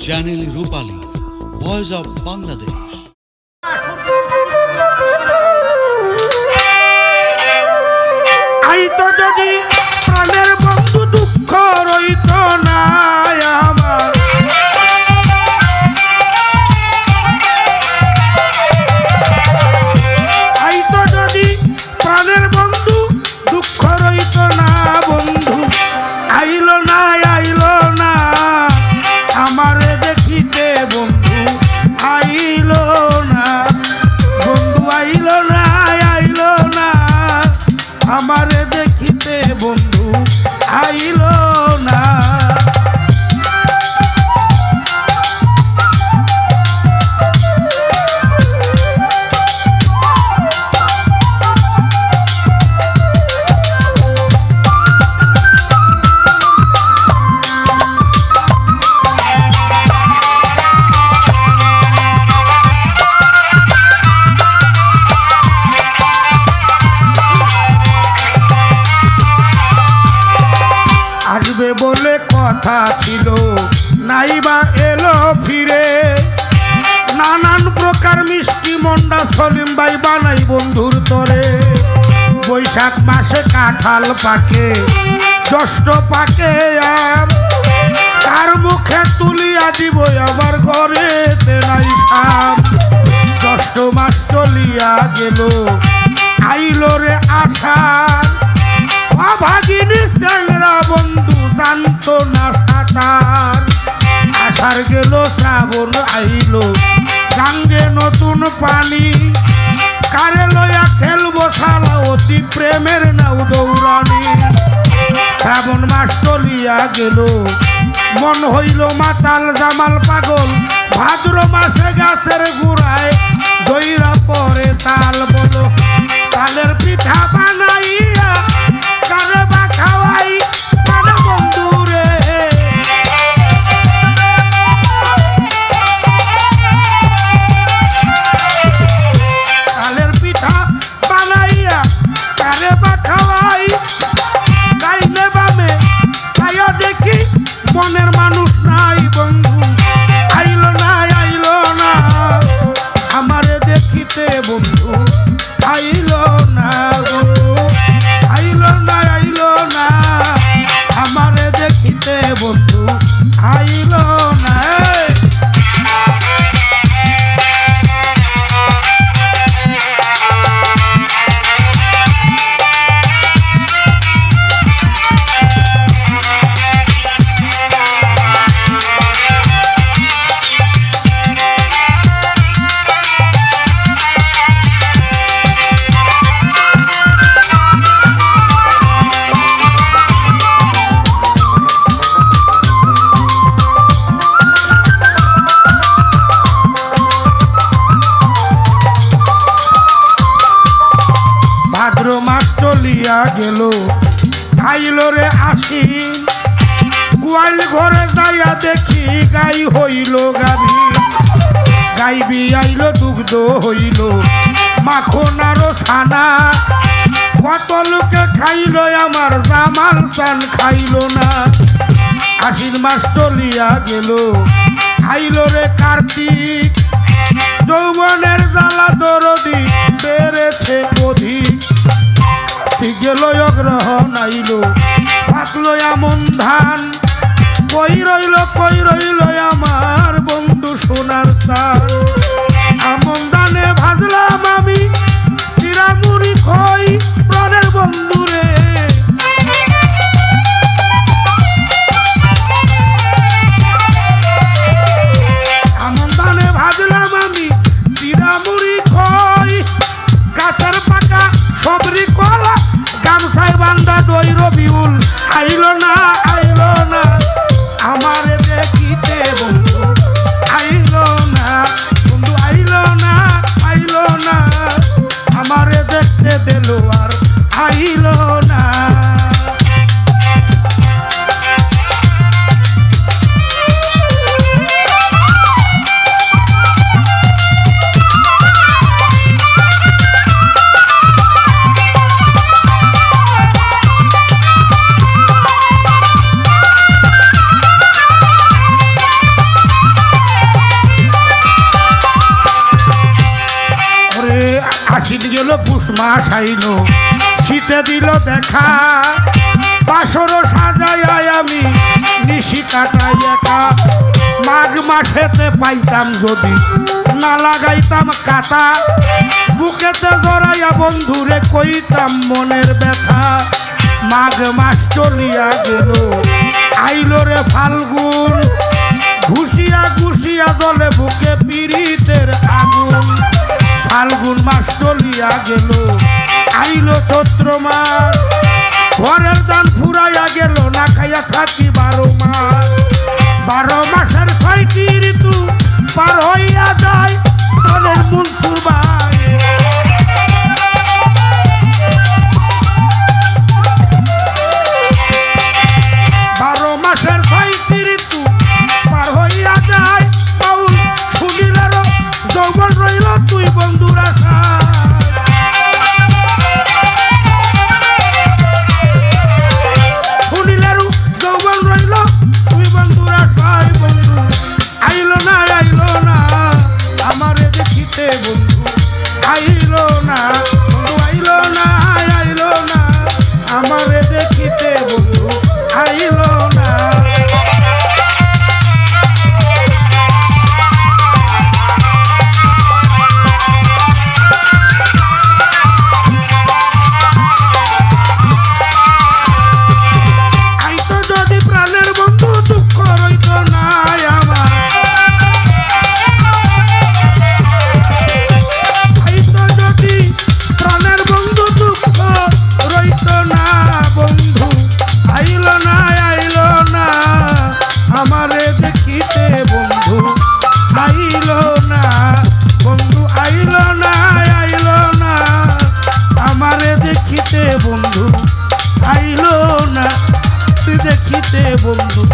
Channel Rupali voice of Bangladesh আইতো যদি আসবে বলে কথা ছিল। নাইবা এলো ফিরে। নানান প্রকার মিষ্টি মন্ডা সলিম ভাই বানাই বন্ধুর তরে। বৈশাখ মাসে কাঁঠাল পাকে, জ্যৈষ্ঠ পাকে আর তার মুখে তুলিয়া দিব আমার ঘরে নাই সাপ জ্যৈষ্ঠ মাস চলিয়া গেল, আইলো রে আশা। অভাগিনী জানতো না সাঁতার আষাঢ় গেল, শ্রাবণ আইলো। গাঙ্গে নতুন পানি। কারে লয়া খেলব শালা অতি প্রেমের নাও দৌড়ানি শ্রাবণ মাস চলিয়া গেল। মন হইল মাতাল, জামাল, পাগল। ভাদ্র মাসে গাছের গুড়ায় দইরা পরে তাল বলো। তালের পিঠা গেল। আইল রে আসি গোয়াল ঘরে যাইয়া দেখি গাই হইল গাভি। গাই বিয়াইল দুগ্ধ হইল, মাখন আরও ছানা। কত লোকে খাইল, আমার জামাল চান খাইল না। আশ্বিন মাস চলিয়া গেল, আইল রে কার্তিক। যৌবনের জ্বালা দরদি বেড়েছে অধিক। গেল গ্রহ নাইল। থাকল এমন ধান কই রইল কই রইল? মাস শীতে দিল দেখা, বাসরও সাজাই আমি নিশি কাটাই একা। মাঘ মাসেতে পাইতাম যদি না লাগাইতাম কাতা বুকেতে জড়াইয়া বন্ধুরে কইতাম মনের ব্যথা। মাঘ মাস চলিয়া গেল, আইল রে ফাল্গুন, ঘুষিয়া ঘুষিয়া দলে বুকে পিরিতের আগুন। ফাল্গুন মাস চলিয়া গেল। আইল চৈত্র মাস। ঘরের দান ফুরাইয়া গেল, না খাইয়া থাকি বারো মাস। বারো মাসের ছয়টি ঋতু পার হইয়া যায় মনের ভাই রইল তুই বন্ধুরা সুনীলেরও যৌবন রইল তুই বন্ধুরা সাই বন্ধু আইলো না দেখিতে বন্ধু? আইল না। বন্ধু, আইল না আইল না। আমারে দেখিতে বন্ধু, আইল না। তুই দেখিতে বন্ধু।